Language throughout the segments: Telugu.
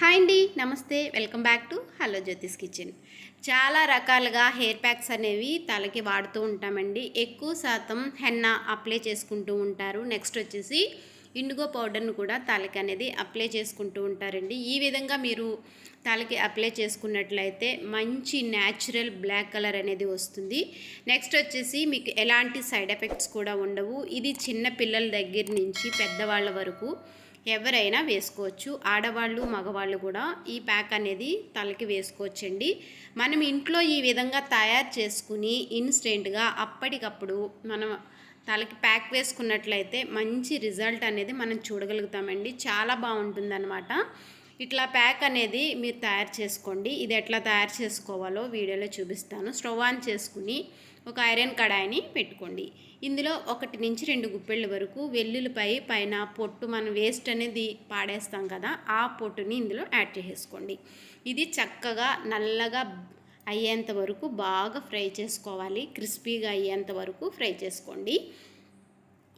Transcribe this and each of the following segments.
హాయ్ అండి నమస్తే. Welcome back to hello Jyotish kitchen. చాలా రకాలుగా హెయిర్ ప్యాక్స్ అనేవి తలకి వాడుతూ ఉంటామండి. ఎక్కువ శాతం హెన్నా అప్లై చేసుకుంటూ ఉంటారు. నెక్స్ట్ వచ్చేసి ఇండిగో పౌడర్ను కూడా తలకి అనేది అప్లై చేసుకుంటూ ఉంటారండి. ఈ విధంగా మీరు తలకి అప్లై చేసుకున్నట్లయితే మంచి న్యాచురల్ బ్లాక్ కలర్ అనేది వస్తుంది. నెక్స్ట్ వచ్చేసి మీకు ఎలాంటి సైడ్ ఎఫెక్ట్స్ కూడా ఉండవు. ఇది చిన్న పిల్లల దగ్గర నుంచి పెద్దవాళ్ళ వరకు ఎవరైనా వేసుకోవచ్చు. ఆడవాళ్ళు మగవాళ్ళు కూడా ఈ ప్యాక్ అనేది తలకి వేసుకోవచ్చండి. మనం ఇంట్లో ఈ విధంగా తయారు చేసుకుని ఇన్స్టెంట్గా అప్పటికప్పుడు మనం తలకి ప్యాక్ వేసుకున్నట్లయితే మంచి రిజల్ట్ అనేది మనం చూడగలుగుతామండి. చాలా బాగుంటుందన్నమాట. ఇట్లా ప్యాక్ అనేది మీరు తయారు చేసుకోండి. ఇది ఎట్లా తయారు చేసుకోవాలో వీడియోలో చూపిస్తాను. స్టవ్ ఆన్ చేసుకుని ఒక ఐరన్ కడాయిని పెట్టుకోండి. ఇందులో ఒకటి నుంచి రెండు గుప్పెళ్ళ వరకు వెల్లుల్లిపై పైన పొట్టు మనం వేస్ట్ అనేది పాడేస్తాం కదా ఆ పొట్టుని ఇందులో యాడ్ చేసేసుకోండి. ఇది చక్కగా నల్లగా అయ్యేంత వరకు బాగా ఫ్రై చేసుకోవాలి. క్రిస్పీగా అయ్యేంత వరకు ఫ్రై చేసుకోండి.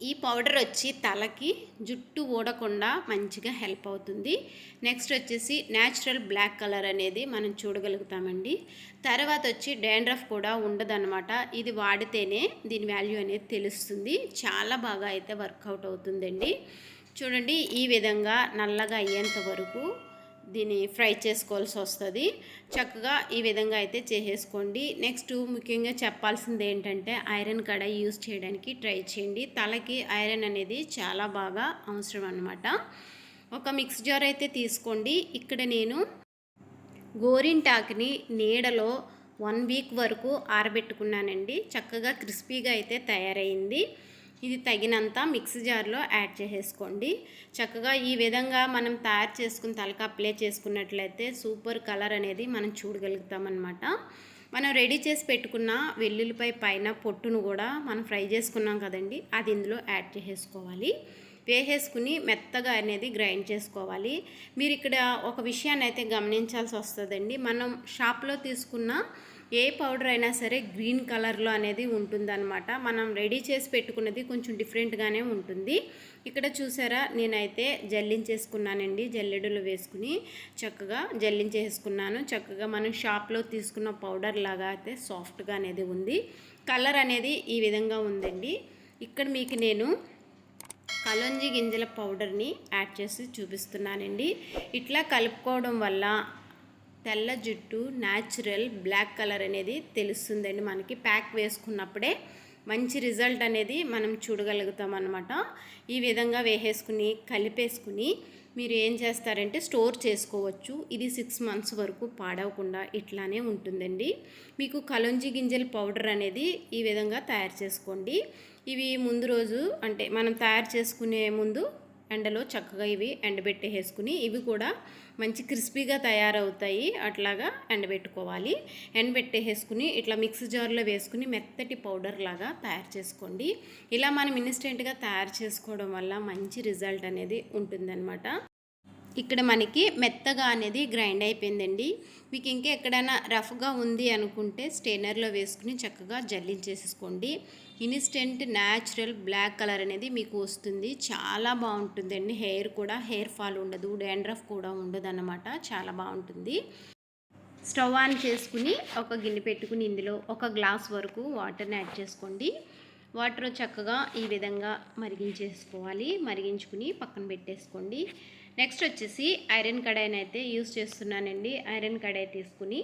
ఈ పౌడర్ వచ్చి తలకి జుట్టు ఊడకుండా మంచిగా హెల్ప్ అవుతుంది. నెక్స్ట్ వచ్చేసి న్యాచురల్ బ్లాక్ కలర్ అనేది మనం చూడగలుగుతామండి. తర్వాత వచ్చి డాండ్రఫ్ కూడా ఉండదన్నమాట. ఇది వాడితేనే దీని వాల్యూ అనేది తెలుస్తుంది. చాలా బాగా అయితే వర్కౌట్ అవుతుందండి. చూడండి ఈ విధంగా నల్లగా అయ్యేంత వరకు దీన్ని ఫ్రై చేసుకోవాల్సి వస్తుంది. చక్కగా ఈ విధంగా అయితే చేసేసుకోండి. నెక్స్ట్ ముఖ్యంగా చెప్పాల్సింది ఏంటంటే ఐరన్ కడాయి యూస్ చేయడానికి ట్రై చేయండి. తలకి ఐరన్ అనేది చాలా బాగా అవసరం అనమాట ఒక మిక్స్ జార్ అయితే తీసుకోండి. ఇక్కడ నేను గోరింటాకుని నీడలో వన్ వీక్ వరకు ఆరబెట్టుకున్నానండి. చక్కగా క్రిస్పీగా అయితే తయారైంది. ఇది తగినంత మిక్సీ జార్లో యాడ్ చేసేసుకోండి. చక్కగా ఈ విధంగా మనం తయారు చేసుకుని తలక అప్లై చేసుకున్నట్లయితే సూపర్ కలర్ అనేది మనం చూడగలుగుతామన్నమాట. మనం రెడీ చేసి పెట్టుకున్న వెల్లుల్లిపై పైన పొట్టును కూడా మనం ఫ్రై చేసుకున్నాం కదండి అది ఇందులో యాడ్ చేసేసుకోవాలి. వేసేసుకుని మెత్తగా అనేది గ్రైండ్ చేసుకోవాలి. మీరు ఇక్కడ ఒక విషయాన్ని అయితే గమనించాల్సి వస్తుందండి మనం షాప్లో తీసుకున్న ఏ పౌడర్ అయినా సరే గ్రీన్ కలర్లో అనేది ఉంటుందన్నమాట. మనం రెడీ చేసి పెట్టుకున్నది కొంచెం డిఫరెంట్గానే ఉంటుంది. ఇక్కడ చూసారా నేనైతే జల్లించేసుకున్నానండి జల్లెడలు వేసుకుని చక్కగా జల్లించేసుకున్నాను. చక్కగా మనం షాప్లో తీసుకున్న పౌడర్ లాగా అయితే సాఫ్ట్గా అనేది ఉంది. కలర్ అనేది ఈ విధంగా ఉందండి. ఇక్కడ మీకు నేను కలంజి గింజల పౌడర్ని యాడ్ చేసి చూపిస్తున్నానండి. ఇట్లా కలుపుకోవడం వల్ల తెల్ల జుట్టు న్యాచురల్ బ్లాక్ కలర్ అనేది తెలుస్తుందండి మనకి. ప్యాక్ వేసుకున్నప్పుడే మంచి రిజల్ట్ అనేది మనం చూడగలుగుతాం అనమాట ఈ విధంగా వేసేసుకుని కలిపేసుకుని మీరు ఏం చేస్తారంటే స్టోర్ చేసుకోవచ్చు. ఇది సిక్స్ మంత్స్ వరకు పాడవకుండా ఇట్లానే ఉంటుందండి. మీకు కలంజి గింజల పౌడర్ అనేది ఈ విధంగా తయారు చేసుకోండి. ఇవి ముందు రోజు అంటే మనం తయారు చేసుకునే ముందు ఎండలో చక్కగా ఇవి ఎండబెట్టేసుకుని ఇవి కూడా మంచి క్రిస్పీగా తయారవుతాయి. అట్లాగా ఎండబెట్టుకోవాలి. ఎండబెట్టేసుకుని ఇట్లా మిక్స్ జార్లో వేసుకుని మెత్తటి పౌడర్ లాగా తయారు చేసుకోండి. ఇలా మనం ఇన్స్టెంట్గా తయారు చేసుకోవడం వల్ల మంచి రిజల్ట్ అనేది ఉంటుందన్నమాట. ఇక్కడ మనకి మెత్తగా అనేది గ్రైండ్ అయిపోయిందండి. మీకు ఇంకా ఎక్కడైనా రఫ్గా ఉంది అనుకుంటే స్టెయినర్లో వేసుకుని చక్కగా జల్లించేసేసుకోండి. ఇన్స్టెంట్ న్యాచురల్ బ్లాక్ కలర్ అనేది మీకు వస్తుంది. చాలా బాగుంటుందండి. హెయిర్ కూడా హెయిర్ ఫాల్ ఉండదు డాండ్రఫ్ కూడా ఉండదు అన్నమాట చాలా బాగుంటుంది. స్టవ్ ఆన్ చేసుకుని ఒక గిన్నె పెట్టుకుని ఇందులో ఒక గ్లాస్ వరకు వాటర్ని యాడ్ చేసుకోండి. వాటర్ చక్కగా ఈ విధంగా మరిగించేసుకోవాలి. మరిగించుకుని పక్కన పెట్టేసుకోండి. నెక్స్ట్ వచ్చేసి ఐరన్ కడాయిని అయితే యూస్ చేస్తున్నానండి. ఐరన్ కడాయి తీసుకుని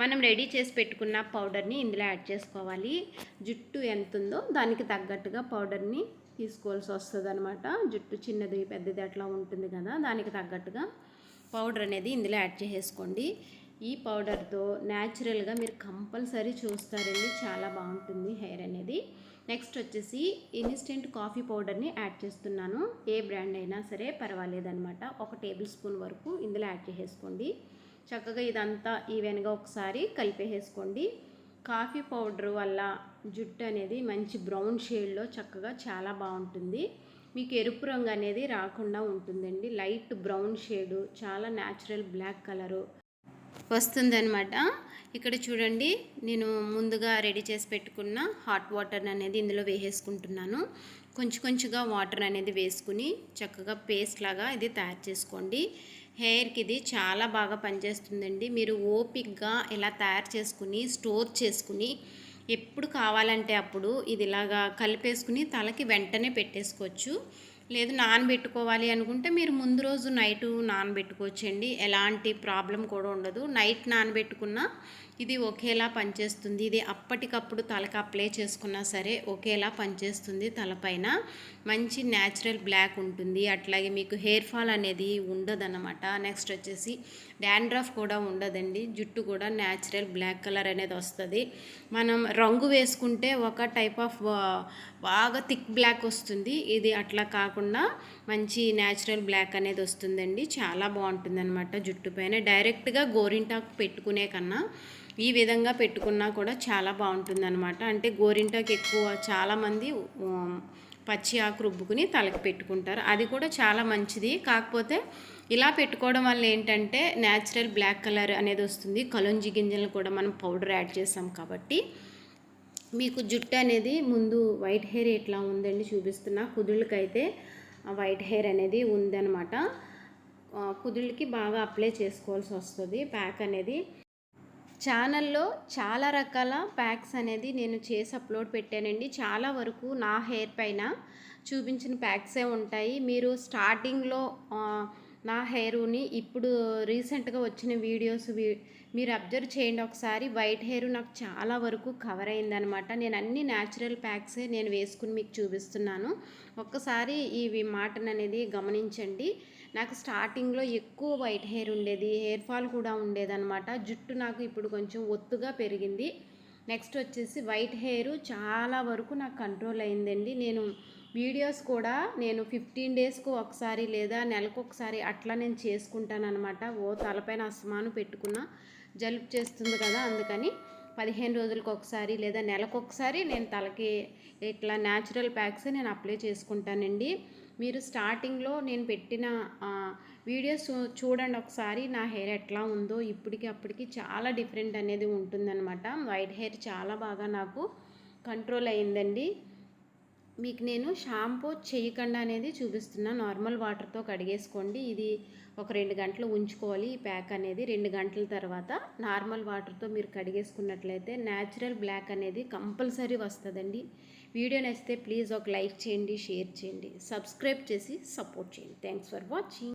మనం రెడీ చేసి పెట్టుకున్న పౌడర్ని ఇందులో యాడ్ చేసుకోవాలి. జుట్టు ఎంత ఉందో దానికి తగ్గట్టుగా పౌడర్ని తీసుకోవాల్సి వస్తుంది అనమాట జుట్టు చిన్నది పెద్దది అట్లా ఉంటుంది కదా దానికి తగ్గట్టుగా పౌడర్ అనేది ఇందులో యాడ్ చేసేసుకోండి. ఈ పౌడర్తో న్యాచురల్గా మీరు కంపల్సరీ చూస్తారండి. చాలా బాగుంటుంది హెయిర్ అనేది. నెక్స్ట్ వచ్చేసి ఇన్స్టెంట్ కాఫీ పౌడర్ని యాడ్ చేస్తున్నాను. ఏ బ్రాండ్ అయినా సరే పర్వాలేదనమాట ఒక టేబుల్ స్పూన్ వరకు ఇందులో యాడ్ చేసేసుకోండి. చక్కగా ఇదంతా ఈవెన్గా ఒకసారి కలిపేసేసుకోండి. కాఫీ పౌడర్ వల్ల జుట్టు అనేది మంచి బ్రౌన్ షేడ్లో చక్కగా చాలా బాగుంటుంది. మీకు ఎరుపు రంగు అనేది రాకుండా ఉంటుందండి. లైట్ బ్రౌన్ షేడు చాలా న్యాచురల్ బ్లాక్ కలరు వస్తుందనమాట ఇక్కడ చూడండి నేను ముందుగా రెడీ చేసి పెట్టుకున్న హాట్ వాటర్ అనేది ఇందులో వేసేసుకుంటున్నాను. కొంచెం కొంచెంగా వాటర్ అనేది వేసుకుని చక్కగా పేస్ట్ లాగా ఇది తయారు చేసుకోండి. హెయిర్కి ఇది చాలా బాగా పనిచేస్తుందండి. మీరు ఓపిక్గా ఇలా తయారు చేసుకుని స్టోర్ చేసుకుని ఎప్పుడు కావాలంటే అప్పుడు ఇది ఇలాగా కలిపేసుకుని తలకి వెంటనే పెట్టేసుకోవచ్చు. లేదు నానబెట్టుకోవాలి అనుకుంటే మీరు ముందు రోజు నైట్ నానబెట్టుకోవచ్చండి. ఎలాంటి ప్రాబ్లం కూడా ఉండదు. నైట్ నానబెట్టుకున్నా ఇది ఒకేలా పనిచేస్తుంది. ఇది అప్పటికప్పుడు తలకు అప్లై చేసుకున్నా సరే ఒకేలా పనిచేస్తుంది తలపైన. మంచి న్యాచురల్ బ్లాక్ ఉంటుంది. అట్లాగే మీకు హెయిర్ ఫాల్ అనేది ఉండదన్నమాట. నెక్స్ట్ వచ్చేసి డాండ్రఫ్ కూడా ఉండదండి. జుట్టు కూడా న్యాచురల్ బ్లాక్ కలర్ అనేది వస్తుంది. మనం రంగు వేసుకుంటే ఒక టైప్ ఆఫ్ బాగా థిక్ బ్లాక్ వస్తుంది. ఇది అట్లా కాకుండా మంచి న్యాచురల్ బ్లాక్ అనేది వస్తుందండి. చాలా బాగుంటుంది అనమాట జుట్టు పైన. డైరెక్ట్గా గోరింటాకు పెట్టుకునే కన్నా ఈ విధంగా పెట్టుకున్నా కూడా చాలా బాగుంటుంది అనమాట అంటే గోరింటాకు ఎక్కువ చాలామంది పచ్చి ఆకు రుబ్బుకుని తలకి పెట్టుకుంటారు. అది కూడా చాలా మంచిది. కాకపోతే ఇలా పెట్టుకోవడం వల్ల ఏంటంటే న్యాచురల్ బ్లాక్ కలర్ అనేది వస్తుంది. కలుంజి గింజలు కూడా మనం పౌడర్ యాడ్ చేస్తాం కాబట్టి. మీకు జుట్టు అనేది ముందు వైట్ హెయిర్ ఎట్లా ఉందండి చూపిస్తున్నా. కుదుళ్ళకైతే వైట్ హెయిర్ అనేది ఉందన్నమాట. కుదుళ్ళకి బాగా అప్లై చేసుకోవాల్సి వస్తుంది. ప్యాక్ అనేది ఛానల్లో చాలా రకాల ప్యాక్స్ అనేది నేను చేసి అప్లోడ్ పెట్టానండి. చాలా వరకు నా హెయిర్ పైన చూపించిన ప్యాక్సే ఉంటాయి. మీరు స్టార్టింగ్లో నా హెయిర్ని ఇప్పుడు రీసెంట్గా వచ్చిన వీడియోస్ మీరు అబ్జర్వ్ చేయండి ఒకసారి. వైట్ హెయిర్ నాకు చాలా వరకు కవర్ అయిందనమాట. నేను అన్ని న్యాచురల్ ప్యాక్సే నేను వేసుకుని మీకు చూపిస్తున్నాను. ఒక్కసారి ఈ మాటను అనేది గమనించండి. నాకు స్టార్టింగ్లో ఎక్కువ వైట్ హెయిర్ ఉండేది హెయిర్ ఫాల్ కూడా ఉండేదన్నమాట. జుట్టు నాకు ఇప్పుడు కొంచెం ఒత్తుగా పెరిగింది. నెక్స్ట్ వచ్చేసి వైట్ హెయిర్ చాలా వరకు నాకు కంట్రోల్ అయిందండి. నేను వీడియోస్ కూడా నేను ఫిఫ్టీన్ డేస్కు ఒకసారి లేదా నెలకు ఒకసారి అట్లా నేను చేసుకుంటాను అనమాట ఓ తలపైన అస్మాను పెట్టుకున్న జలుపు చేస్తుంది కదా అందుకని పదిహేను రోజులకు ఒకసారి లేదా నెలకు ఒకసారి నేను తలకి ఇట్లా న్యాచురల్ ప్యాక్స్ నేను అప్లై చేసుకుంటానండి. మీరు స్టార్టింగ్లో నేను పెట్టిన వీడియోస్ చూడండి ఒకసారి నా హెయిర్ ఎట్లా ఉందో ఇప్పటికి అప్పటికి చాలా డిఫరెంట్ అనేది ఉంటుందన్నమాట. వైట్ హెయిర్ చాలా బాగా నాకు కంట్రోల్ అయిందండి మీకు నేను షాంపూ చేయకుండా అనేది చూపిస్తున్నా. నార్మల్ వాటర్తో కడిగేసుకోండి. ఇది ఒక రెండు గంటలు ఉంచుకోవాలి ఈ ప్యాక్ అనేది. రెండు గంటల తర్వాత నార్మల్ వాటర్తో మీరు కడిగేసుకున్నట్లయితే న్యాచురల్ బ్లాక్ అనేది కంపల్సరీ వస్తుందండి. వీడియో నచ్చితే ప్లీజ్ ఒక లైక్ చేయండి షేర్ చేయండి సబ్స్క్రైబ్ చేసి సపోర్ట్ చేయండి. Thanks for watching